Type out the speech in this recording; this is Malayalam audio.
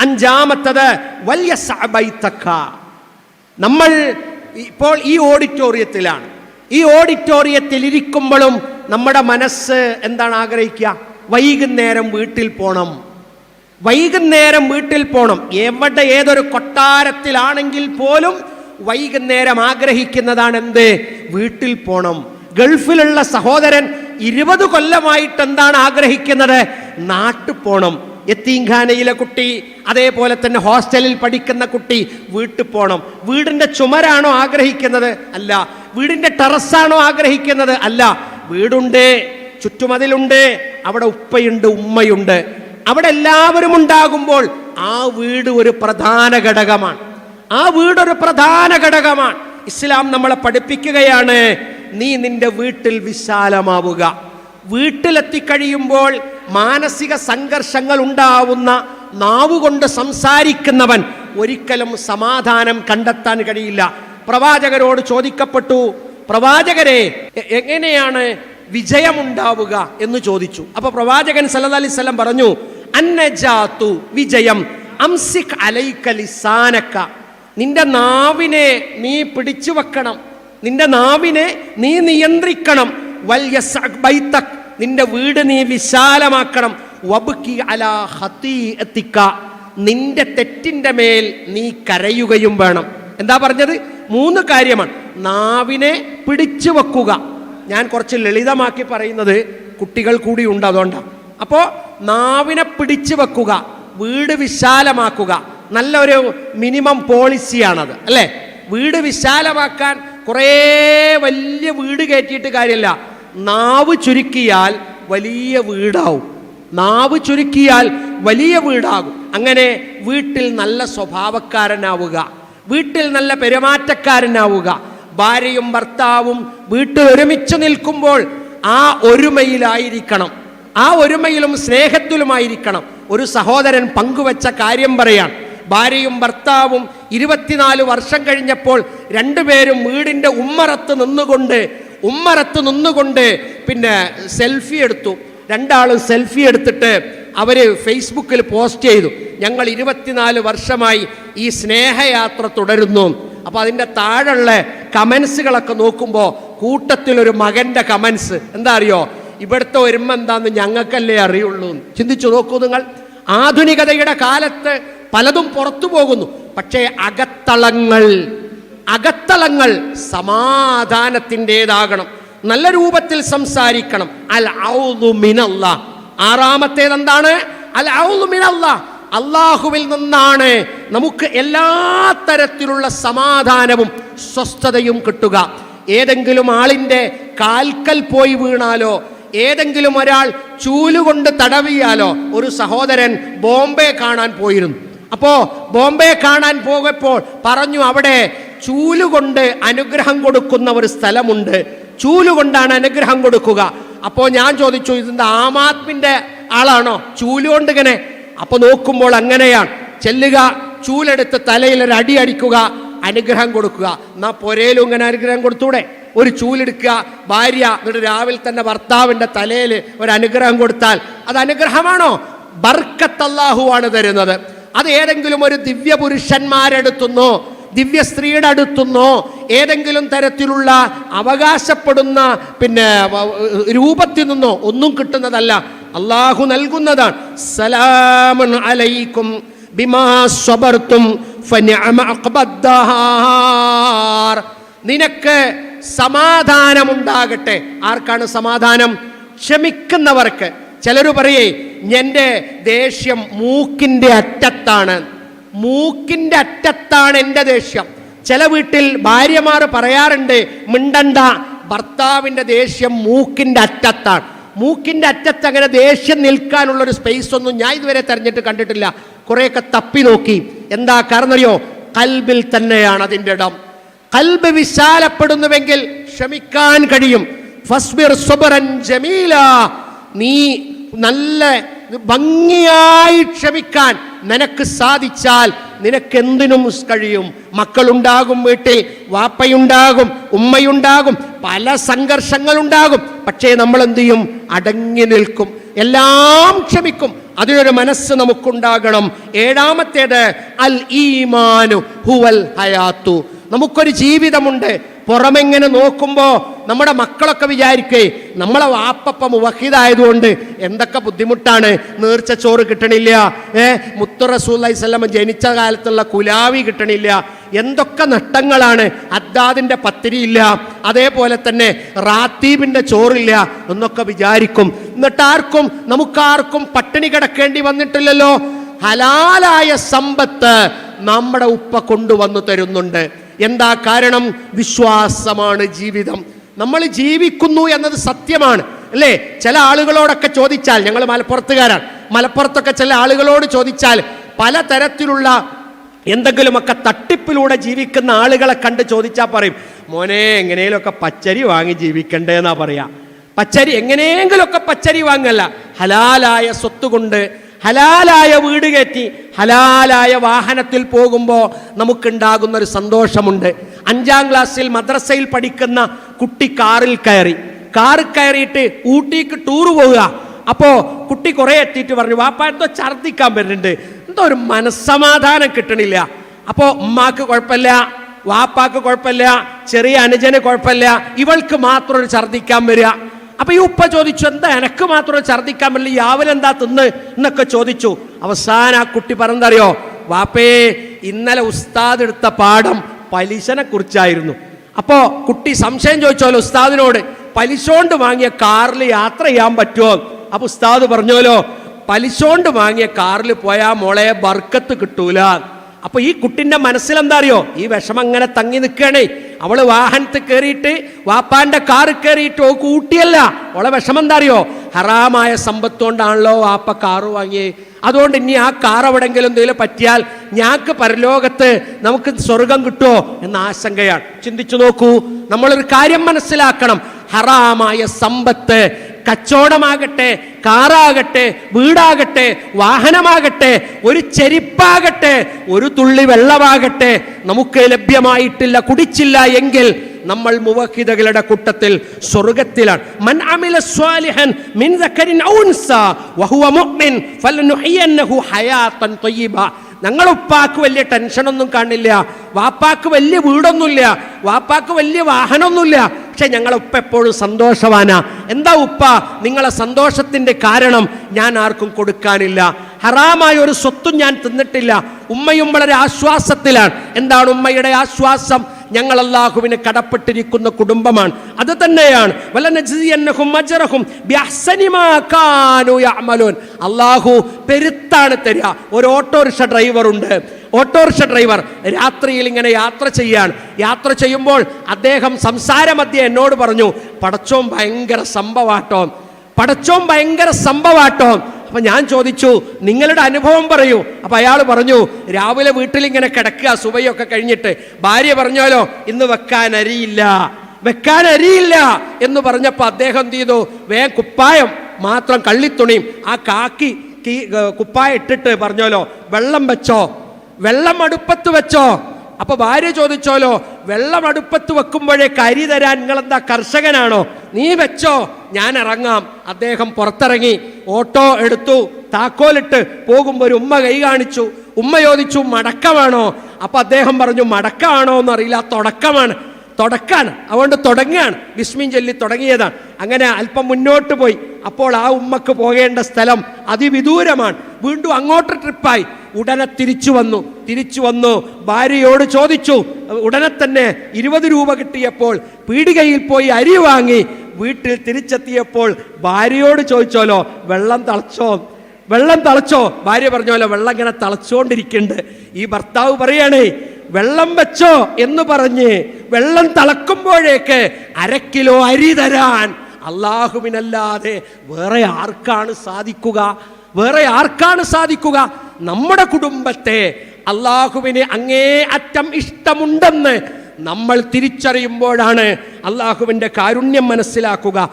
അഞ്ചാമത്തത് വലിയ സബൈത്തക്ക നമ്മൾ ഇപ്പോൾ ഈ ഓഡിറ്റോറിയത്തിലാണ്. ഈ ഓഡിറ്റോറിയത്തിൽ ഇരിക്കുമ്പോഴും നമ്മുടെ മനസ്സ് എന്താണ് ആഗ്രഹിക്കുക? വൈകുന്നേരം വീട്ടിൽ പോണം. വൈകുന്നേരം വീട്ടിൽ പോണം. എവിടെ ഏതൊരു കൊട്ടാരത്തിലാണെങ്കിൽ പോലും വൈകുന്നേരം ആഗ്രഹിക്കുന്നതാണ് എന്ത്? വീട്ടിൽ പോണം. ഗൾഫിലുള്ള സഹോദരൻ ഇരുപത് കൊല്ലമായിട്ട് എന്താണ് ആഗ്രഹിക്കുന്നത്? നാട്ടു പോണം. യത്തീംഖാനയിലെ കുട്ടി അതേപോലെ തന്നെ ഹോസ്റ്റലിൽ പഠിക്കുന്ന കുട്ടി വീട്ടിൽ പോകണം വീടിന്റെ ചുമരാണോ ആഗ്രഹിക്കുന്നത്? അല്ല. വീടിന്റെ ടെറസാണോ ആഗ്രഹിക്കുന്നത്? അല്ല. വീടുണ്ട് ചുറ്റുമതിലുണ്ട് അവിടെ ഉപ്പയുണ്ട് ഉമ്മയുണ്ട്. അവിടെ എല്ലാവരും ഉണ്ടാകുമ്പോൾ ആ വീട് ഒരു പ്രധാന ഘടകമാണ്. ആ വീടൊരു പ്രധാന ഘടകമാണ്. ഇസ്ലാം നമ്മളെ പഠിപ്പിക്കുകയാണ് നീ നിന്റെ വീട്ടിൽ വിശാലമാവുക. വീട്ടിലെത്തിക്കഴിയുമ്പോൾ മാനസിക സംഘർഷങ്ങൾ ഉണ്ടാവുന്ന നാവുകൊണ്ട് സംസാരിക്കുന്നവൻ ഒരിക്കലും സമാധാനം കണ്ടെത്താൻ കഴിയില്ല. പ്രവാചകരോട് ചോദിക്കപ്പെട്ടു പ്രവാചകരെ എങ്ങനെയാണ് വിജയമുണ്ടാവുക? എന്ന് ചോദിച്ചു. അപ്പൊ പ്രവാചകൻ സല്ലാ അലൈഹി വസല്ലം പറഞ്ഞു അന്നജാത്തു വിജയം അംസിക് അലൈക ലിസാനക. നിന്റെ നാവിനെ നീ പിടിച്ചു വെക്കണം നിന്റെ നാവിനെ നീ നിയന്ത്രിക്കണം നിന്റെ വീട് നീ വിശാലമാക്കണം. വബുക്കി അലാ എത്തിക്ക നിന്റെ തെറ്റിന്റെ മേൽ നീ കരയുകയും വേണം. എന്താ പറഞ്ഞത്? മൂന്ന് കാര്യമാണ്. നാവിനെ പിടിച്ചു വെക്കുക. ഞാൻ കുറച്ച് ലളിതമാക്കി പറയുന്നത് കുട്ടികൾ കൂടി ഉണ്ട് അതുകൊണ്ടാണ് അപ്പോൾ നാവിനെ പിടിച്ചു വെക്കുക. വീട് വിശാലമാക്കുക. നല്ലൊരു മിനിമം പോളിസിയാണത് അല്ലേ? വീട് വിശാലമാക്കാൻ കുറേ വലിയ വീട് കയറ്റിയിട്ട് കാര്യമില്ല. നാവ് ചുരുക്കിയാൽ വലിയ വീടാവും. നാവ് ചുരുക്കിയാൽ വലിയ വീടാകും. അങ്ങനെ വീട്ടിൽ നല്ല സ്വഭാവക്കാരനാവുക. വീട്ടിൽ നല്ല പെരുമാറ്റക്കാരനാവുക. ഭാര്യയും ഭർത്താവും വീട്ടിൽ ഒരുമിച്ച് നിൽക്കുമ്പോൾ ആ ഒരുമയിലായിരിക്കണം. ആ ഒരുമയിലും സ്നേഹത്തിലുമായിരിക്കണം. ഒരു സഹോദരൻ പങ്കുവച്ച കാര്യം പറയാൻ ഭാര്യയും ഭർത്താവും ഇരുപത്തിനാല് വർഷം കഴിഞ്ഞപ്പോൾ രണ്ടുപേരും വീടിന്റെ ഉമ്മറത്ത് നിന്നുകൊണ്ട് ഉമ്മറത്ത് നിന്നുകൊണ്ട് പിന്നെ സെൽഫി എടുത്തു. രണ്ടാളും സെൽഫി എടുത്തിട്ട് അവർ ഫേസ്ബുക്കിൽ പോസ്റ്റ് ചെയ്തു. ഞങ്ങൾ ഇരുപത്തിനാല് വർഷമായി ഈ സ്നേഹയാത്ര തുടരുന്നു. അപ്പോൾ അതിന്റെ താഴെയുള്ള കമൻസുകളൊക്കെ നോക്കുമ്പോൾ കൂട്ടത്തിലൊരു മകന്റെ കമൻസ്. എന്താ അറിയോ? ഇവിടുത്തെ ഒരുമ എന്താന്ന് ഞങ്ങൾക്കല്ലേ അറിയുള്ളൂ. ചിന്തിച്ചു നോക്കൂ നിങ്ങൾ. ആധുനികതയുടെ കാലത്ത് പലതും പുറത്തു പോകുന്നു. പക്ഷേ അകത്തളങ്ങൾ അകത്തളങ്ങൾ സമാധാനത്തിന്റെതാകണം. നല്ല രൂപത്തിൽ സംസാരിക്കണം. അൽ ഔദു മിനല്ല. ആറാമത്തേത് എന്താണ് അൽ ഔദു മിനല്ല. അള്ളാഹുവിൽ നിന്നാണ് നമുക്ക് എല്ലാ തരത്തിലുള്ള സമാധാനവും സ്വസ്ഥതയും കിട്ടുക. ഏതെങ്കിലും ആളിന്റെ കാൽക്കൽ പോയി വീണാലോ ഏതെങ്കിലും ഒരാൾ ചൂലുകൊണ്ട് തടവിയാലോ ഒരു സഹോദരൻ ബോംബെ കാണാൻ പോയിരുന്നു. അപ്പോ ബോംബെ കാണാൻ പോകപ്പോൾ പറഞ്ഞു അവിടെ ചൂലുകൊണ്ട് അനുഗ്രഹം കൊടുക്കുന്ന ഒരു സ്ഥലമുണ്ട്. ചൂലുകൊണ്ടാണ് അനുഗ്രഹം കൊടുക്കുക. അപ്പോൾ ഞാൻ ചോദിച്ചു ഇതിന്റെ ആം ആദ്മിന്റെ ആളാണോ? ചൂലുകൊണ്ട് ഇങ്ങനെ. അപ്പൊ നോക്കുമ്പോൾ അങ്ങനെയാണ്. ചെല്ലുക ചൂലെടുത്ത് തലയിൽ ഒരു അടി അടിക്കുക അനുഗ്രഹം കൊടുക്കുക. എന്നാ പൊരയിലും ഇങ്ങനെ അനുഗ്രഹം കൊടുത്തൂടെ? ഒരു ചൂലെടുക്കുക ഭാര്യ എന്നിട്ട് രാവിലെ തന്നെ ഭർത്താവിന്റെ തലയിൽ ഒരു അനുഗ്രഹം കൊടുത്താൽ അത് അനുഗ്രഹമാണോ? ബർക്കത്ത് അല്ലാഹുവാണ് തരുന്നത്. അത് ഏതെങ്കിലും ഒരു ദിവ്യ പുരുഷന്മാരെടുത്തുന്നോ ദിവ്യ സ്ത്രീയുടെ അടുത്തുനിന്നോ ഏതെങ്കിലും തരത്തിലുള്ള അവകാശപ്പെടുന്ന പിന്നെ രൂപത്തിൽ നിന്നോ ഒന്നും കിട്ടുന്നതല്ല. അള്ളാഹു നൽകുന്നതാണ്. സലാമുൻ അലൈക്കും ബിമാ സ്വബർത്തും. നിനക്ക് സമാധാനമുണ്ടാകട്ടെ. ആർക്കാണ് സമാധാനം? ക്ഷമിക്കുന്നവർക്ക്. ചിലർ പറയേ എന്റെ ദേഷ്യം മൂക്കിന്റെ അറ്റത്താണ്. മൂക്കിന്റെ അറ്റത്താണ് എന്റെ ദേഷ്യം. ചില വീട്ടിൽ ഭാര്യമാർ പറയാറുണ്ട് മിണ്ടണ്ട ഭർത്താവിന്റെ ദേഷ്യം മൂക്കിന്റെ അറ്റത്താണ്. മൂക്കിന്റെ അറ്റത്ത് അങ്ങനെ ദേഷ്യം നിൽക്കാനുള്ള ഒരു സ്പേസ് ഒന്നും ഞാൻ ഇതുവരെ തെരഞ്ഞിട്ട് കണ്ടിട്ടില്ല. കുറേയൊക്കെ തപ്പി നോക്കി. എന്താ കാരണം അറിയോ? കൽബിൽ തന്നെയാണ് അതിന്റെ ഇടം. കൽബ് വിശാലപ്പെടുന്നുവെങ്കിൽ ക്ഷമിക്കാൻ കഴിയും. ഫസ്ബിർ സുബറൻ ജമീല നീ നല്ല ഭംഗിയായി ക്ഷമിക്കാൻ. നിനക്ക് സാധിച്ചാൽ നിനക്കെന്തിനും കഴിയും? മക്കളുണ്ടാകും വീട്ടിൽ വാപ്പയുണ്ടാകും ഉമ്മയുണ്ടാകും പല സംഘർഷങ്ങളുണ്ടാകും. പക്ഷേ നമ്മൾ എന്ത് ചെയ്യും? അടങ്ങി നിൽക്കും. എല്ലാം ക്ഷമിക്കും. അതിനൊരു മനസ്സ് നമുക്കുണ്ടാകണം. ഏഴാമത്തേത് അൽ ഈമാനു ഹുവൽ ഹയാത്തു. നമുക്കൊരു ജീവിതമുണ്ട്. പുറമെങ്ങനെ നോക്കുമ്പോൾ നമ്മുടെ മക്കളൊക്കെ വിചാരിക്കേ നമ്മളെ വാപ്പപ്പ മുവഹിദായതുകൊണ്ട് എന്തൊക്കെ ബുദ്ധിമുട്ടാണ്? നേർച്ച ചോറ് കിട്ടണില്ല. ഏ മുത്തു റസൂല്ലി സ്വലമ ജനിച്ച കാലത്തുള്ള കുലാവി കിട്ടണില്ല. എന്തൊക്കെ നഷ്ടങ്ങളാണ്? അദ്ദാദിന്റെ പത്തിരിയില്ല. അതേപോലെ തന്നെ റാത്തീബിന്റെ ചോറില്ല. എന്നൊക്കെ വിചാരിക്കും. എന്നിട്ട് ആർക്കും നമുക്കാർക്കും പട്ടിണി കിടക്കേണ്ടി വന്നിട്ടില്ലല്ലോ. ഹലാലായ സമ്പത്ത് നമ്മുടെ ഉപ്പ കൊണ്ടുവന്നു തരുന്നുണ്ട്. എന്താ കാരണം? വിശ്വാസമാണ് ജീവിതം. നമ്മൾ ജീവിക്കുന്നു എന്നത് സത്യമാണ് അല്ലേ? ചില ആളുകളോടൊക്കെ ചോദിച്ചാൽ ഞങ്ങൾ മലപ്പുറത്തുകാരാണ്. മലപ്പുറത്തൊക്കെ ചില ആളുകളോട് ചോദിച്ചാൽ പലതരത്തിലുള്ള എന്തെങ്കിലുമൊക്കെ തട്ടിപ്പിലൂടെ ജീവിക്കുന്ന ആളുകളെ കണ്ട് ചോദിച്ചാൽ പറയും മോനെ എങ്ങനെയൊക്കെ പച്ചരി വാങ്ങി ജീവിക്കണ്ടേ എന്നാ പറയാ. പച്ചരി എങ്ങനെയെങ്കിലുമൊക്കെ പച്ചരി വാങ്ങല്ല. ഹലാലായ സ്വത്ത് കൊണ്ട് ഹലാലായ വീട് കയറ്റി ഹലാലായ വാഹനത്തിൽ പോകുമ്പോൾ നമുക്കുണ്ടാകുന്ന ഒരു സന്തോഷമുണ്ട്. അഞ്ചാം ക്ലാസ്സിൽ മദ്രസയിൽ പഠിക്കുന്ന കുട്ടി കാറിൽ കയറി. കാറിൽ കയറിയിട്ട് ഊട്ടിക്ക് ടൂർ പോവുക. അപ്പോ കുട്ടി കുറെ എത്തിയിട്ട് പറഞ്ഞു വാപ്പ എന്തോ ഛർദ്ദിക്കാൻ വരുന്നുണ്ട്. എന്തോ ഒരു മനസ്സമാധാനം കിട്ടണില്ല. അപ്പോ ഉമ്മാക്ക് കുഴപ്പമില്ല വാപ്പാക്ക് കുഴപ്പമില്ല ചെറിയ അനുജന് കുഴപ്പമില്ല. ഇവൾക്ക് മാത്രം ഒരു ഛർദ്ദിക്കാൻ വരിക. അപ്പൊ ഈ ഉപ്പ ചോദിച്ചു എന്താ എനക്ക് മാത്രം ഛർദിക്കാൻ പറ്റില്ല യാവലെന്താ തിന്ന്? എന്നൊക്കെ ചോദിച്ചു. അവസാനം ആ കുട്ടി പറഞ്ഞറിയോ വാപ്പേ ഇന്നലെ ഉസ്താദ് എടുത്ത പാഠം പലിശനെ കുറിച്ചായിരുന്നു. അപ്പോ കുട്ടി സംശയം ചോദിച്ചോലോ ഉസ്താദിനോട്? പലിശോണ്ട് വാങ്ങിയ കാറിൽ യാത്ര ചെയ്യാൻ പറ്റുമോ? അപ്പൊ ഉസ്താദ് പറഞ്ഞോലോ പലിശോണ്ട് വാങ്ങിയ കാറിൽ പോയാൽ മോളെ ബർക്കത്ത് കിട്ടൂല. അപ്പൊ ഈ കുട്ടിന്റെ മനസ്സിൽ എന്താ അറിയോ ഈ വിഷമം അങ്ങനെ തങ്ങി നിൽക്കണേ അവൾ വാഹനത്തിൽ കയറിയിട്ട് വാപ്പാന്റെ കാറ് കയറിയിട്ട് ഓ കൂട്ടിയല്ല അവളെ വിഷമം എന്താ അറിയോ ഹറാമായ സമ്പത്തുകൊണ്ടാണല്ലോ വാപ്പ കാറ് വാങ്ങിയത് അതുകൊണ്ട് ഇനി ആ കാർ എവിടെങ്കിലും എന്തെങ്കിലും പറ്റിയാൽ ഞാക്ക് പരലോകത്ത് നമുക്ക് സ്വർഗം കിട്ടുമോ എന്ന ആശങ്കയാണ്. ചിന്തിച്ചു നോക്കൂ. നമ്മളൊരു കാര്യം മനസ്സിലാക്കണം. ഹറാമായ സമ്പത്ത് കച്ചവടമാകട്ടെ കാറാകട്ടെ വീടാകട്ടെ വാഹനമാകട്ടെ ഒരു ചെരിപ്പാകട്ടെ ഒരു തുള്ളി വെള്ളമാകട്ടെ നമുക്ക് ലഭ്യമായിട്ടില്ല കുടിച്ചില്ല എങ്കിൽ നമ്മൾ മുവഹിതകളുടെ കൂട്ടത്തിൽ സ്വർഗത്തിലാണ്. മൻ അമില സ്വാലിഹൻ മിൻ മുഅ്മിൻ ത്വയ്യിബ ഞങ്ങൾ ഉപ്പാക്ക് വലിയ ടെൻഷനൊന്നും കാണില്ല വാപ്പാക്ക് വലിയ വീടൊന്നുമില്ല വാപ്പാക്ക് വലിയ വാഹനമൊന്നുമില്ല പക്ഷെ ഞങ്ങളെ ഉപ്പ എപ്പോഴും സന്തോഷവാനാ. എന്താ ഉപ്പ നിങ്ങളെ സന്തോഷത്തിന്റെ കാരണം ഞാൻ ആർക്കും കൊടുക്കാനില്ല. ഹറാമായ ഒരു സ്വത്തും ഞാൻ തിന്നിട്ടില്ല. ഉമ്മയും വളരെ ആശ്വാസത്തിലാണ്. എന്താണ് ഉമ്മയുടെ ആശ്വാസം? ഞങ്ങൾ അള്ളാഹുവിന് കടപ്പെട്ടിരിക്കുന്ന കുടുംബമാണ്. അത് തന്നെയാണ്. അള്ളാഹു പെരുത്താണ് തരിക. ഒരു ഓട്ടോറിക്ഷ ഡ്രൈവർ ഉണ്ട് ഓട്ടോറിക്ഷ ഡ്രൈവർ രാത്രിയിൽ ഇങ്ങനെ യാത്ര ചെയ്യാണ് യാത്ര ചെയ്യുമ്പോൾ അദ്ദേഹം സംസാരമധ്യേ എന്നോട് പറഞ്ഞു പടച്ചോം ഭയങ്കര സംഭവാട്ടോ. പടച്ചോം ഭയങ്കര സംഭവാട്ടോ. അപ്പം ഞാൻ ചോദിച്ചു നിങ്ങളുടെ അനുഭവം പറയൂ. അപ്പം അയാൾ പറഞ്ഞു രാവിലെ വീട്ടിൽ ഇങ്ങനെ കിടക്കുക സുബയൊക്കെ കഴിഞ്ഞിട്ട്. ഭാര്യ പറഞ്ഞാലോ ഇന്ന് വെക്കാൻ അരിയില്ല. വെക്കാൻ അരിയില്ല. എന്ന് പറഞ്ഞപ്പോൾ അദ്ദേഹം എന്ത് ചെയ്തു? വേ കുപ്പായം മാത്രം കള്ളിത്തുണിയും ആ കാക്കി കുപ്പായം ഇട്ടിട്ട് പറഞ്ഞോലോ വെള്ളം വെച്ചോ. വെള്ളം അടുപ്പത്ത് വെച്ചോ. അപ്പൊ ഭാര്യ ചോദിച്ചോലോ വെള്ളം അടുപ്പത്ത് വെക്കുമ്പോഴേ കരി തരാൻ നിങ്ങൾ എന്താ കർഷകനാണോ? നീ വെച്ചോ ഞാൻ ഇറങ്ങാം. അദ്ദേഹം പുറത്തിറങ്ങി ഓട്ടോ എടുത്തു താക്കോലിട്ട് പോകുമ്പോൾ ഒരു ഉമ്മ കൈ കാണിച്ചു. ഉമ്മ ചോദിച്ചു മടക്കമാണോ? അപ്പൊ അദ്ദേഹം പറഞ്ഞു മടക്കമാണോ എന്നറിയില്ല തുടക്കമാണ്. തുടക്കാണ്. അതുകൊണ്ട് തുടങ്ങുകയാണ്. വിസ്മിൻ ചൊല്ലി തുടങ്ങിയതാണ്. അങ്ങനെ അല്പം മുന്നോട്ട് പോയി. അപ്പോൾ ആ ഉമ്മക്ക് പോകേണ്ട സ്ഥലം അതിവിദൂരമാണ്. വീണ്ടും അങ്ങോട്ട് ട്രിപ്പായി. ഉടനെ തിരിച്ചു വന്നു. തിരിച്ചു വന്നു. ഭാര്യയോട് ചോദിച്ചു. ഉടനെ തന്നെ ഇരുപത് രൂപ കിട്ടിയപ്പോൾ പീടികയിൽ പോയി അരി വാങ്ങി വീട്ടിൽ തിരിച്ചെത്തിയപ്പോൾ ഭാര്യയോട് ചോദിച്ചോലോ വെള്ളം തളച്ചോ? വെള്ളം തളച്ചോ? ഭാര്യ പറഞ്ഞോലോ വെള്ളം ഇങ്ങനെ തളച്ചുകൊണ്ടിരിക്കുന്നുണ്ട് ഈ ഭർത്താവ് പറയണേ വെള്ളം വെച്ചോ? എന്ന് പറഞ്ഞ് വെള്ളം തളക്കുമ്പോഴേക്ക് അര കിലോ അരി തരാൻ അള്ളാഹുവിനല്ലാതെ വേറെ ആർക്കാണ് സാധിക്കുക? വേറെ ആർക്കാണ് സാധിക്കുക? നമ്മുടെ കുടുംബത്തെ അള്ളാഹുവിന് അങ്ങേ അറ്റം ഇഷ്ടമുണ്ടെന്ന് നമ്മൾ തിരിച്ചറിയുമ്പോഴാണ് അള്ളാഹുവിന്റെ കാരുണ്യം മനസ്സിലാക്കുക.